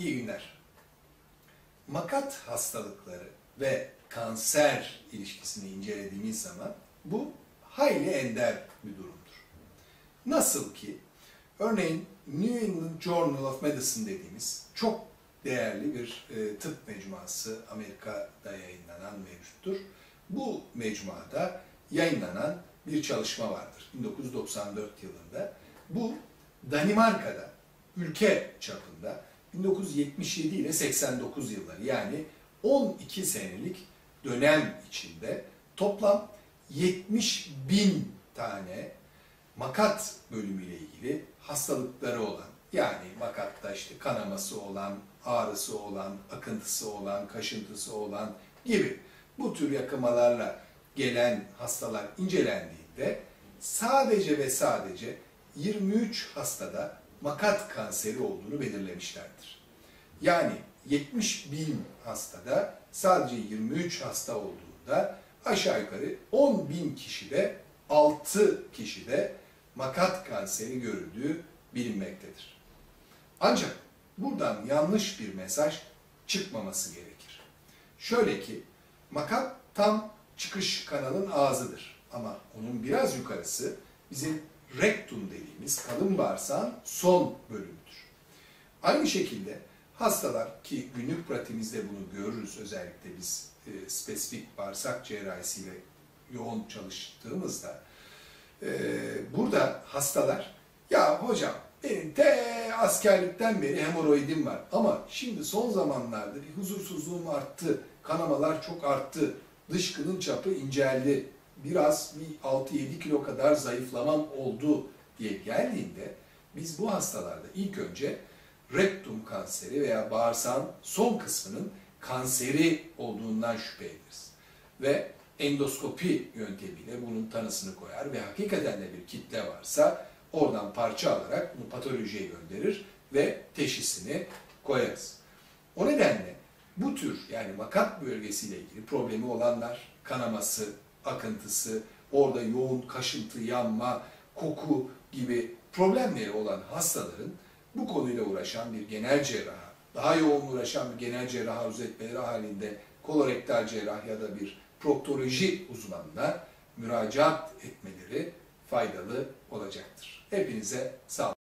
İyi günler. Makat hastalıkları ve kanser ilişkisini incelediğimiz zaman bu hayli ender bir durumdur. Nasıl ki örneğin New England Journal of Medicine dediğimiz çok değerli bir e, tıp mecmuası Amerika'da yayınlanan mevcuttur. Bu mecmuada yayınlanan bir çalışma vardır 1994 yılında. Bu Danimarka'da ülke çapında 1977 ile 89 yılları. Yani 12 senelik dönem içinde toplam 70 bin tane makat bölümüyle ilgili hastalıkları olan yani makatta işte kanaması olan, ağrısı olan, akıntısı olan, kaşıntısı olan gibi bu tür yakamalarla gelen hastalar incelendiğinde sadece ve sadece 23 hastada makat kanseri olduğunu belirlemişlerdir. Yani 70 bin hastada sadece 23 hasta olduğunda aşağı yukarı 10 bin kişide 6 kişide makat kanseri görüldüğü bilinmektedir. Ancak buradan yanlış bir mesaj çıkmaması gerekir. Şöyle ki makat tam çıkış kanalın ağzıdır ama onun biraz yukarısı bizim rektum dediğimiz kalın bağırsağın son bölümüdür. Aynı şekilde hastalar ki günlük pratiğimizde bunu görürüz özellikle biz e, spesifik bağırsak cerrahisiyle yoğun çalıştığımızda e, burada hastalar ya hocam benim te askerlikten beri hemoroidim var ama şimdi son zamanlarda bir huzursuzluğum arttı, kanamalar çok arttı, dışkının çapı inceldi, biraz bir 6-7 kilo kadar zayıflamam oldu diye geldiğinde biz bu hastalarda ilk önce rektum kanseri veya bağırsağın son kısmının kanseri olduğundan şüphe ederiz. Ve endoskopi yöntemiyle bunun tanısını koyar ve hakikaten de bir kitle varsa oradan parça alarak bunu patolojiye gönderir ve teşhisini koyarız. O nedenle bu tür yani makat bölgesiyle ilgili problemi olanlar, kanaması, akıntısı, orada yoğun kaşıntı, yanma, koku gibi problemleri olan hastaların bu konuyla uğraşan bir genel cerraha, daha yoğun uğraşan bir genel cerrah arzu etmeleri halinde kolorektal cerrah ya da bir proktoloji uzmanına müracaat etmeleri faydalı olacaktır. Hepinize sağ olun.